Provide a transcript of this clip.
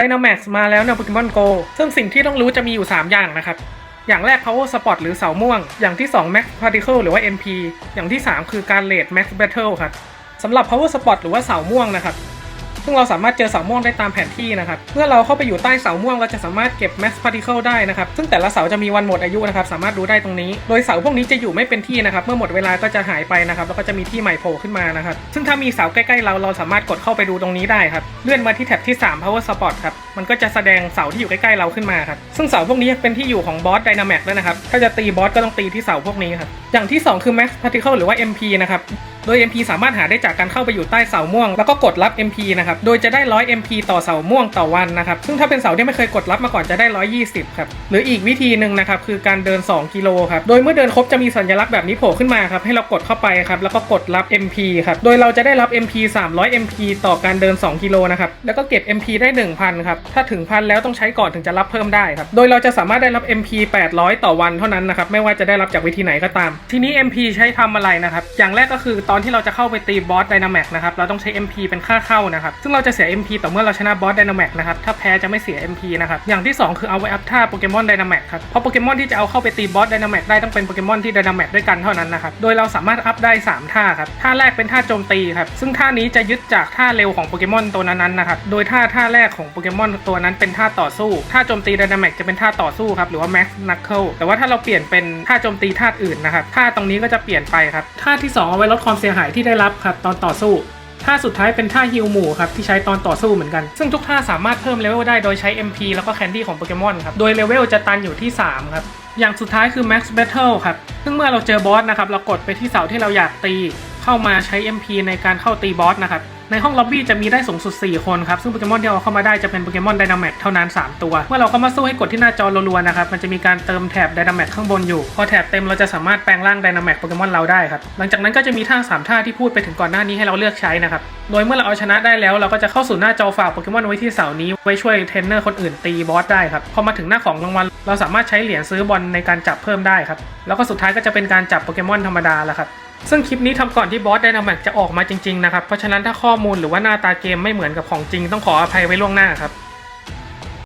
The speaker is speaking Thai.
Dynamax มาแล้วในโปเกมอนโกซึ่งสิ่งที่ต้องรู้จะมีอยู่ 3 อย่างนะครับ อย่างแรก Power Spot หรือเสาม่วง อย่างที่ 2 Max Particle หรือว่า MP อย่างที่ 3 คือการเลด Max Battle ครับสำหรับ Power Spot หรือว่าเสาม่วงนะครับ ซึ่งเราสามารถเจอเสาม่วงได้ตามแผนที่นะครับ เมื่อเราเข้าไปอยู่ใต้เสาม่วงเราจะสามารถเก็บ Max Particle ได้นะครับ ซึ่งแต่ละเสาจะมีวันหมดอายุนะครับ สามารถดูได้ตรงนี้ โดยเสาพวกนี้จะอยู่ไม่เป็นที่นะครับ เมื่อหมดเวลาก็จะหายไปนะครับ แล้วก็จะมีที่ใหม่โผล่ขึ้นมานะครับ ซึ่งถ้ามีเสาใกล้ๆเราเราสามารถกดเข้าไปดูตรงนี้ได้ครับ เลื่อนมาที่แท็บที่ 3 Power Spot ครับมันก็จะแสดงเสาที่อยู่ใกล้ๆเราขึ้นมาครับ ซึ่งเสาพวกนี้เป็นที่อยู่ของบอส Dynamax ด้วยนะครับ ถ้าจะตีบอสก็ต้องตีที่เสาพวกนี้ครับ อย่างที่ 2 คือ Max Particle หรือว่า MP นะครับ โดย MP สามารถหาได้จากการเข้าไปอยู่ใต้เสาม่วง แล้วก็กดรับ MP นะครับ โดยจะได้ 100 MP ต่อเสาม่วงต่อวันนะครับ ซึ่งถ้าเป็นเสาที่ไม่เคยกดรับมาก่อนจะได้ 120 ครับ หรืออีกวิธีหนึ่งนะครับคือการเดิน 2 กิโลครับ โดยเมื่อเดินครบจะมีสัญลักษณ์แบบนี้โผล่ขึ้นมาครับ ให้เรากดเข้าไปครับ แล้วก็กดรับ MP ครับ โดยเราจะได้รับ MP 300 MP ต่อการเดิน 2 กิโลนะครับ แล้วก็เก็บ MP ได้ 1,000 ครับถ้าถึงพันแล้วต้องใช้ก่อนถึงจะรับเพิ่มได้ครับ โดยเราจะสามารถได้รับ MP 800 ต่อวันเท่านั้นนะครับ ไม่ว่าจะได้รับจากวิธีไหนก็ตาม ทีนี้ MP ใช้ทำอะไรนะครับ อย่างแรกก็คือตอนที่เราจะเข้าไปตีบอส Dynamax นะครับ เราต้องใช้ MP เป็นค่าเข้านะครับ ซึ่งเราจะเสีย MP ต่อเมื่อเราชนะบอส Dynamax นะครับ ถ้าแพ้จะไม่เสีย MP นะครับ อย่างที่ 2 คือเอาไว้อัพท่าโปเกมอน Dynamax ครับ เพราะโปเกมอนที่จะเอาเข้าไปตีบอส Dynamax ได้ต้องเป็นโปเกมอนที่ Dynamax ด้วยกันเท่านั้นนะครับ โดยเราสามารถอัพได้ 3 ท่าครับ ท่าแรกเป็นท่าโจมตีครับ ซึ่งท่านี้จะยึดจากท่าเร็วของโปเกมอนตัวนั้นๆนะครับ โดยท่าท่าแรกของโปเกมอนตัวนั้นเป็นท่าต่อสู้ ท่าโจมตี Dynamax จะเป็นท่าต่อสู้ครับ หรือว่า Max Knuckle แต่ว่าถ้าเราเปลี่ยนเป็นท่าโจมตีท่าอื่นนะครับ ท่าตรงนี้ก็จะเปลี่ยนไปครับ ท่าที่ 2 เอาไว้ลดความเสียหายที่ได้รับครับตอนต่อสู้ท่าสุดท้ายเป็นท่าฮิลหมู่ครับ ที่ใช้ตอนต่อสู้เหมือนกัน ซึ่งทุกท่าสามารถเพิ่มเลเวลได้โดยใช้ MP แล้วก็แคนดี้ของโปเกมอนครับ โดยเลเวลจะตันอยู่ที่ 3 ครับ อย่างสุดท้ายคือ Max Battle ครับ ซึ่งเมื่อเราเจอบอสนะครับ เรากดไปที่เสาที่เราอยากตี เข้ามาใช้ MP ในการเข้าตีบอสนะครับ ในห้องล็อบบี้จะมีได้สูงสุด 4 คนครับ ซึ่งโปเกมอนที่เราเข้ามาได้จะเป็นโปเกมอนไดนาแมกเท่านั้น 3 ตัว เมื่อเราเข้ามาสู้ให้กดที่หน้าจอรัวๆนะครับ มันจะมีการเติมแถบไดนาแมกข้างบนอยู่ พอแถบเต็มเราจะสามารถแปลงร่างไดนาแมกโปเกมอนเราได้ครับ หลังจากนั้นก็จะมีท่าสามท่าที่พูดไปถึงก่อนหน้านี้ให้เราเลือกใช้นะครับ โดยเมื่อเราเอาชนะได้แล้วเราก็จะเข้าสู่หน้าจอฝากโปเกมอนไว้ที่เสานี้ไว้ช่วยเทรนเนอร์คนอื่นตีบอสได้ครับ พอมาถึงหน้าของรางวัลเราสามารถใช้เหรียญซื้อบอลในการจับเพิ่มได้ครับ แล้วก็สุดท้ายก็จะเป็นการจับโปเกมอนธรรมดาแล้วครับ ซึ่งคลิปนี้ทำก่อนที่บอสไดนามิกจะออกมาจริงๆนะครับ เพราะฉะนั้นถ้าข้อมูลหรือว่าหน้าตาเกมไม่เหมือนกับของจริงต้องขออภัยไว้ล่วงหน้าครับ